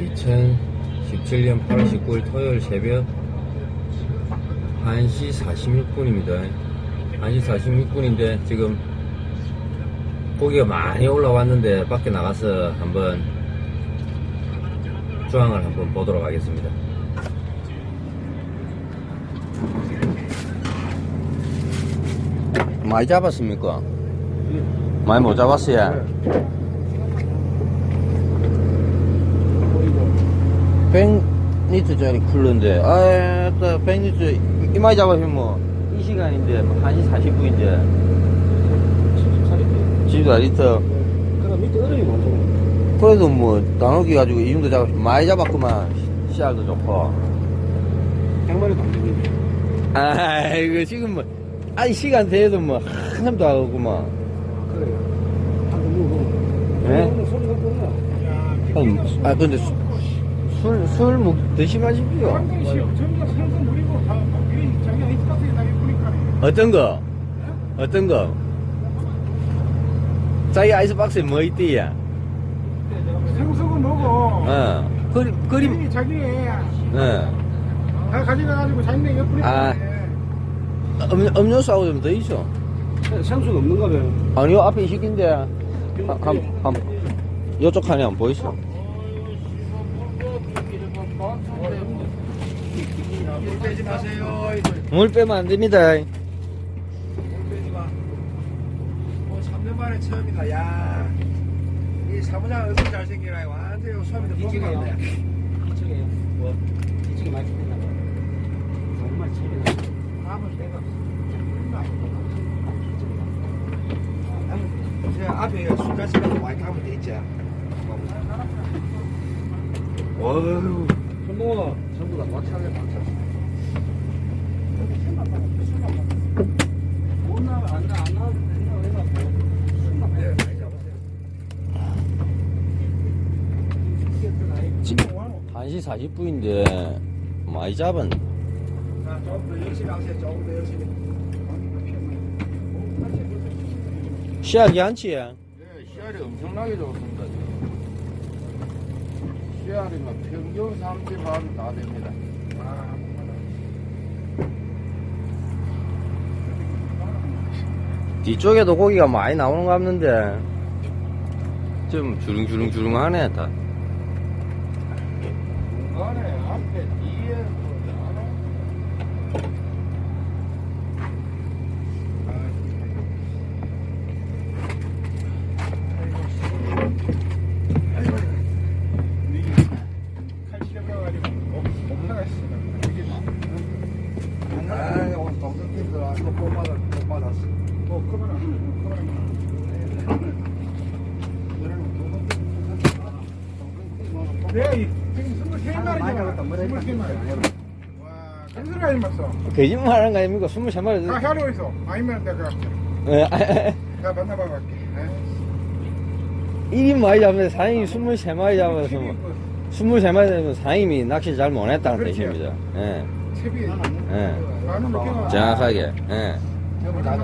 2017년 8월 19일 토요일 새벽 1시 46분입니다. 1시 46분인데 지금 고기가 많이 올라왔는데 밖에 나가서 한번 조항을 한번 보도록 하겠습니다. 많이 잡았습니까? 많이 못 잡았어요. 100리터짜리 쿨러인데, 아, 또 100리터, 이마이 잡으면 뭐, 이 시간인데, 뭐 1시 40분인데, 14리터. 그럼 밑에 얼음이 많잖아. 그래도 뭐, 나누기 가지고 이 정도 잡았으면 많이 잡았구만. 씨알도 좋고. 100마리 감독인데. 아이고, 지금 뭐, 아이 시간 돼도 뭐, 한참도 하고구만. 그래요. 술, 술 먹, 드시 마십시오. 어떤 거? 어떤 거? 자기 아이스박스에 뭐 있디야? 생석은 뭐고 어. 그림, 그림, 이 자기 어. 다 가져가가지고 자기네 옆구리 아. 음, 음료수하고 좀 더 있어. 생수가 없는가 봐요. 아니요, 앞에 시킨데. 한, 한, 한, 요쪽 칸에 안 보이 소. 빼지 마세요 물 빼면 안 됩니다. 빼지 마 뭐, 3년 만에 처음이다 야 이 사무장 얼굴 잘생기라 완전 수업이도 이쪽에요. 이쪽에요. 뭐? 이쪽에 많이 됐나 봐. 정말 재미나. 다음은 내가 제 앞에 술자식가서 많이 가면 돼 있지 어휴 손동아, 전부 다 마찰래, 마찰. 못안 나, 안 된다, 네. 지금 1시 40분인데, 많이 잡은. 자, 조금 더 열심히 하세요. 조금 더 열심히. 시작이 한치야. 예, 씨알이 엄청나게 좋습니다. 씨알이면 평균 30만 다 됩니다. 뒤쪽에도 고기가 많이 나오는 것 같는데 좀 주릉주릉주릉하네 다 중간에 앞에 뒤에 뭐 칼 실려가지고 못 나갔어. 아, 오늘 동생팀들 와서 못 받았, 못 받았어. 어, 그만하. 내가 이 지금 23마리잖아. 23마리. 와, 하지 마어 거짓말하는 거 아닙니까? 23마리 가, 하러 있어. 아니면 내가 예, 가 만나봐 갈게. 1인 많이 잡는데 사장님이 23마리 잡아서 뭐 23마리 잡으면 사장님이 낚시 잘 못했다는 그렇지. 뜻입니다 예, 채비. 예. 나는 몇 정확하게 예. 가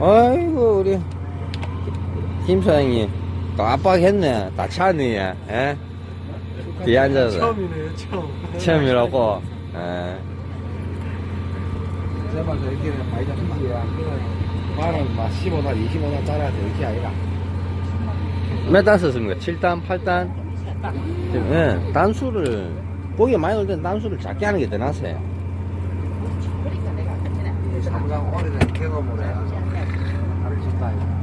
아이고 우리 김 사장님 깜빡했네 다 차네 예? 뒤에 앉아서 처음이네요, 처음. 처음이라고 예. 제발 저렇게 많이 잡는 게야. 말은 막 15단, 25단 짜라야 돼. 이렇게 아니라. 몇 단 썼습니까? 7단, 8단? 예, 단수를, 고기가 많이 올 때는 단수를 작게 하는 게 더 낫어요. 이 사무장 오래된 경험으로 해서 짓다.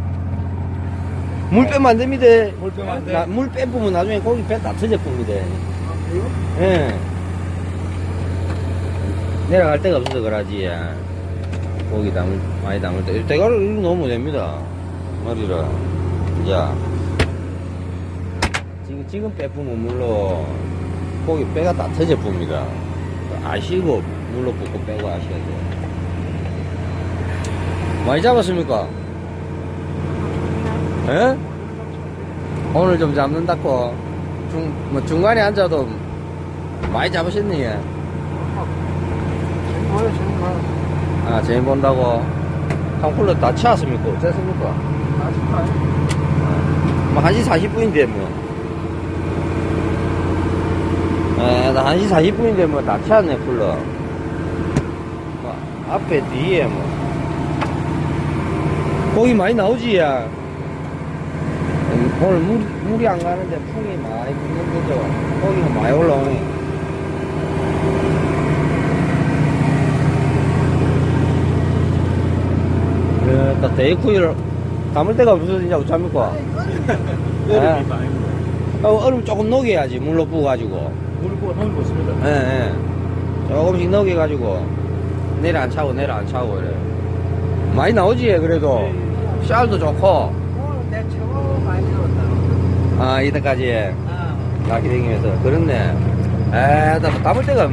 물 빼면 안 됩니다. 물 빼면 안 돼? 나- 물 빼보면 나중에 고기 배 다 터져봅니다. 예. 내려갈 데가 없어서 그러지. 고기 담을, 많이 담을 때. 대가를 이렇게 넣으면 됩니다. 머리를. 자. 지금, 지금 빼보면 물로 고기 빼가 다 터져봅니다. 아시고 물로 붓고 빼고 아셔야 돼요. 많이 잡았습니까? 예? 오늘 좀 잡는다고 중, 뭐 중간에 앉아도 많이 가. 아, 재미 본다고. 탕쿨러 다 채웠습니까? 어쨌습니까? 뭐, 1시 40분인데, 뭐. 에, 나 1시 40분인데 뭐다 차네, 쿨러. 뭐, 앞에, 뒤에 뭐. 고기 많이 나오지, 야. 음, 오늘 물, 물이 안 가는데 풍이 많이 부는 거죠. 고기가 많이 올라오네. 에, 나 데이쿠이를 담을 데가 없어지냐, 어쩝니까? 예. 어, 얼음 조금 녹여야지, 물로 부어가지고. 놓은 거 있습니다. 예, 예. 조금씩 녹여가지고 내일 안 차고 내일 안 차고 이래. 많이 나오지 그래도 쌀도 좋고. 오늘 내 최고 많이 들었다. 아 이때까지 아, 낚시 다니면서 그렇네. 에나 뭐 담을 데가 없.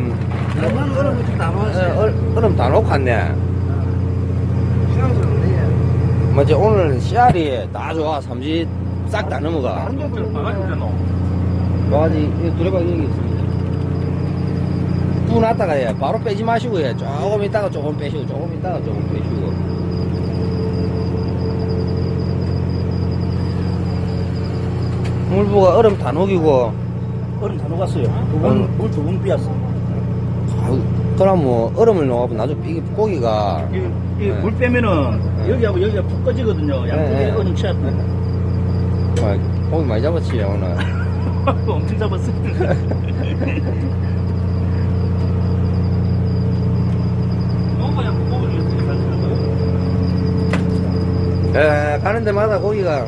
얼마나 얼음을 좀 예, 담아왔어요. 얼, 얼음 다 놓고 왔네. 시간이 없네. 뭐지 오늘 씨알이 다 좋아 삼지 싹 다 넘어가. 바가지 두레박 여기 있습니다. 뿌놨다가 해 바로 빼지 마시고 해 조금 있다가 조금 빼시고 조금 있다가 조금 빼시고. 물부가 얼음 다 녹이고 얼음 다 녹았어요. 얼음. 두번 물두번 비었어. 아유, 그럼 뭐 얼음을 녹아면 나중에 이게 고기가 이, 이 네. 물 빼면은 네. 여기하고 여기가 푹 꺼지거든요. 양쪽에 네, 네. 얼음 치었다. 아, 고기 많이 잡았지 오늘 엄청 잡았어. 에, 가는 데마다 고기가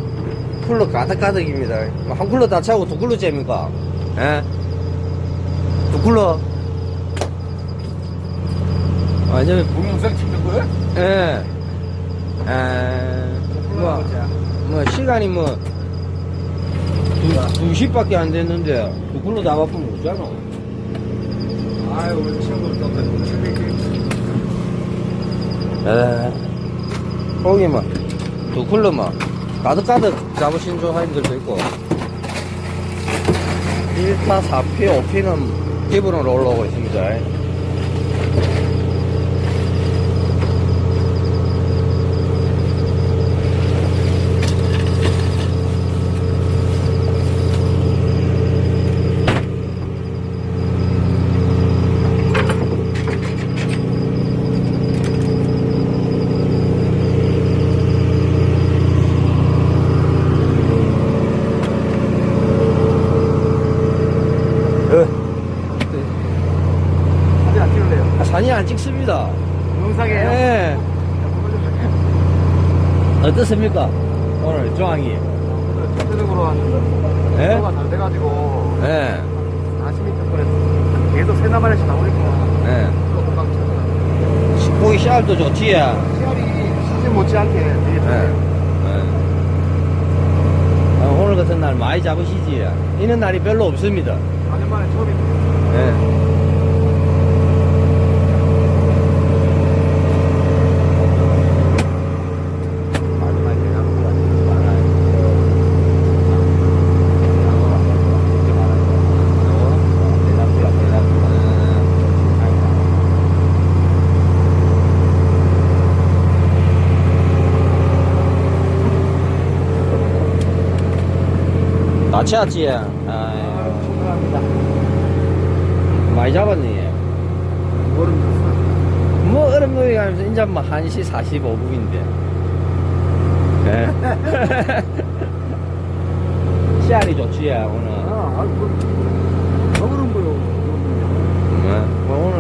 쿨러 가득가득입니다 뭐한 쿨러 다 차고 두 쿨러 째입니까 에? 두 쿨러 완전 동영상 찍는 거야? 예. 에, 뭐, 뭐, 시간이 뭐, 두, 두 시밖에 안 됐는데, 그걸로 다 바쁘면 못잖아. 아유 우리 친구 또 에, 거기 뭐, 두 쿨러 뭐, 가득가득 잡으신 조사님들도 있고, 1타, 4피, 5피는 기본으로 올라오고 있습니다. 어, 사진 안 찍을래요? 사진 안 찍습니다. 영상이에요? 예. 어떻습니까? 오늘 조항이. 전체적으로 한 예? 가잘 돼가지고 예. 40m 거리에서 계속 세 나발씩 나오니까 예. 또 금방 쳤다. 고기 씨알도 좋지, 야. 시알이 시즌 못지않게 되게 예. 좋아요. 예. 아, 오늘 같은 날 많이 잡으시지. 이는 날이 별로 없습니다. 4년 만에 처음입니다. 예. 많이 많이 돼가는 거 같지 많아요. 이렇게 많아요. 대답이야, 대답. 나 채웠지? 아유, 충분합니다. 많이 잡았니? 모름 쳤어. 뭐 얼음 놀이 가면서 이제 뭐 1시 45분인데 네. 씨알이 좋지 야 오늘 아, 아이고, 저거는 뭐요? 네. 뭐 오늘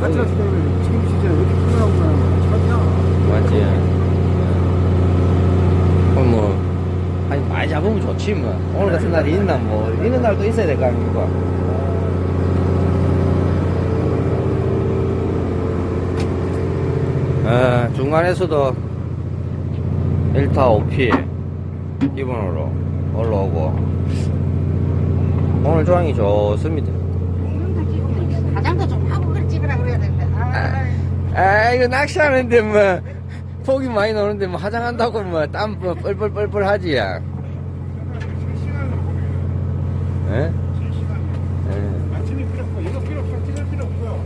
같이 뭐 왔을 때는 지금 시즌에 어디 풀어나온 거야? 참이야. 맞지 네. 그럼 뭐 아니 많이 뭐 오늘 같은 날이 있나 뭐. 있는 날도 있어야 될 거 아닙니까? 에, 중간에서도 1타 5피 기본으로 올라오고. 오늘 조항이 좋습니다. 화장도 좀 하고 그래 집이라 그래야 되는데 아, 아 이거 낚시하는데 뭐 폭이 많이 나오는데 뭐 화장한다고 뭐땀 뭐 뻘뻘뻘뻘 하지 야 실시간으로 보면 예? 실시간 예. 아침이 필요 없고 이거 필요 없어 찍을 필요 없고요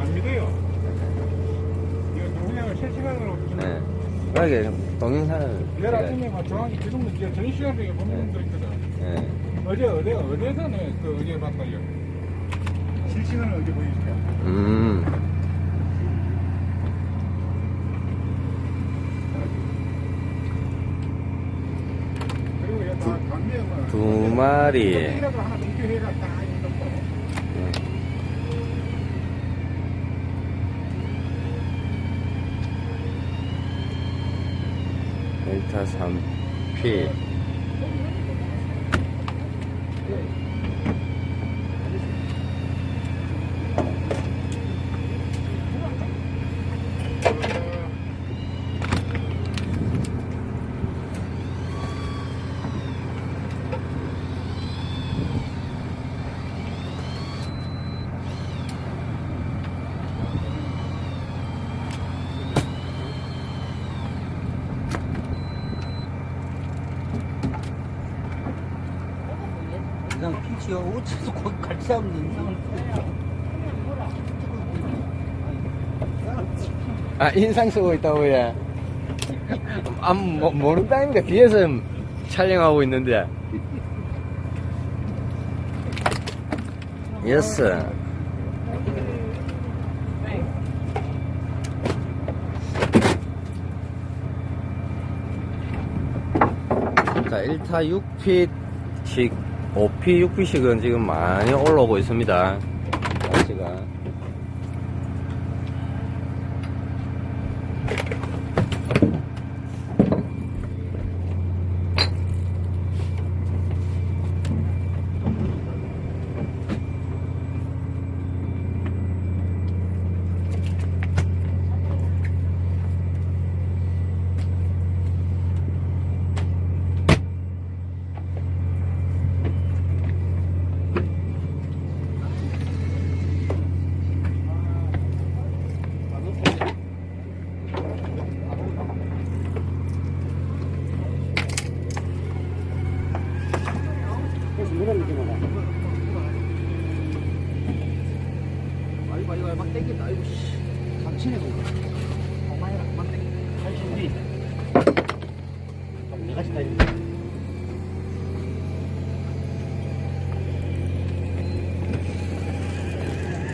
안 믿어요 이거 동영상을 실시간으로 예. 동영상을 내일 제가- 아침에 막 정확히 그 정도 전 시간 중에 보는 분도 있거든 예. 어제 어제 어제서는 그 어제 봤어요 실시간을 어디 보여줄게요. 음. 강매형은 두 마리. 델타 3P. 이상 피치요. 어째서 거기 같이 잡는 이상을. 아, 인상 쓰고 있다고, 예. 아, 뭐, 모른다니까. 뒤에서 촬영하고 있는데. 예스. 자, 1타 6핏씩, 5피, 6피씩은 지금 많이 올라오고 있습니다. 날씨가.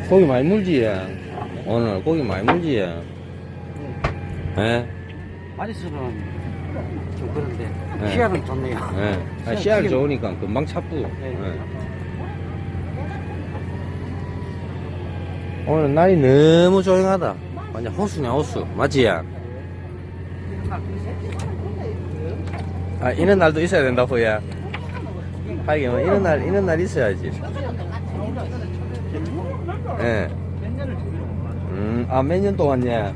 고기 많이 물지, 예. 오늘 고기 많이 물지, 예. 예? 맛있으면 좀 그런데 네. 시야는 좋네요. 예. 아, 씨알 좋으니까 금방 잡고. 예. 오늘 날이 너무 조용하다. 완전 호수냐, 호수. 맞지, 야? 아, 이런 날도 있어야 된다고, 야. 하긴, 뭐, 이런 날, 이런 날 있어야지. 예. 음, 아, 몇 년 동안이야?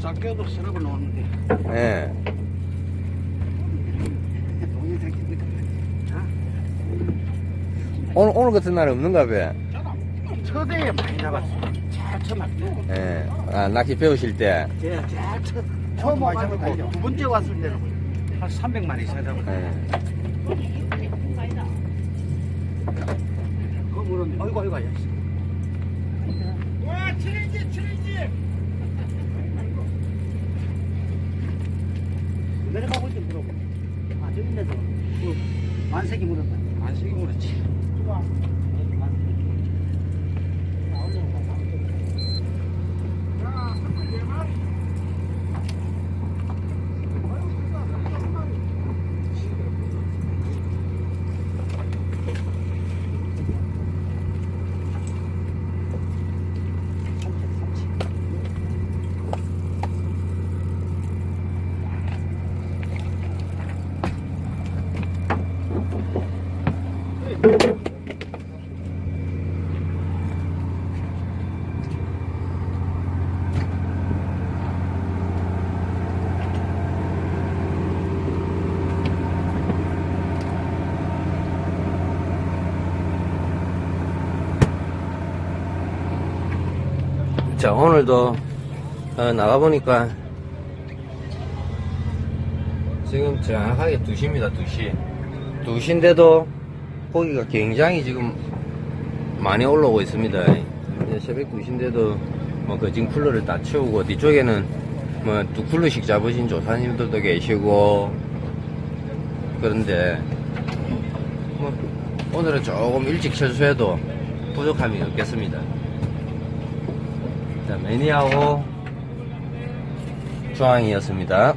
작게도 쓰라고 놓는데 예. 돈이 생깁니다. 오늘, 오늘 같은 날 없는가 봐. 초대에 많이 잡았어요. 잘 쳐맞고. 예. 아, 낚시 배우실 때. 제가 잘 쳐. 처음 와가지고 두 번째 왔을 때는 한 300마리 이상 잡았어요. 예. 어이구 어이구 어이구. 와, 칠인지, 칠인지! 내려가고 있는 물어보. 아 저기 있네도 그 만색이 물었다. 만색이 물었지. 자, 오늘도, 어, 나가보니까, 지금 정확하게 2시입니다, 2시. 2시인데도 고기가 굉장히 지금 많이 올라오고 있습니다. 새벽 2시인데도 뭐 거진 쿨러를 다 치우고, 뒤쪽에는 뭐두 쿨러씩 잡으신 조사님들도 계시고, 그런데, 뭐, 오늘은 조금 일찍 철수해도 부족함이 없겠습니다. 자, 매니아호 중앙이었습니다.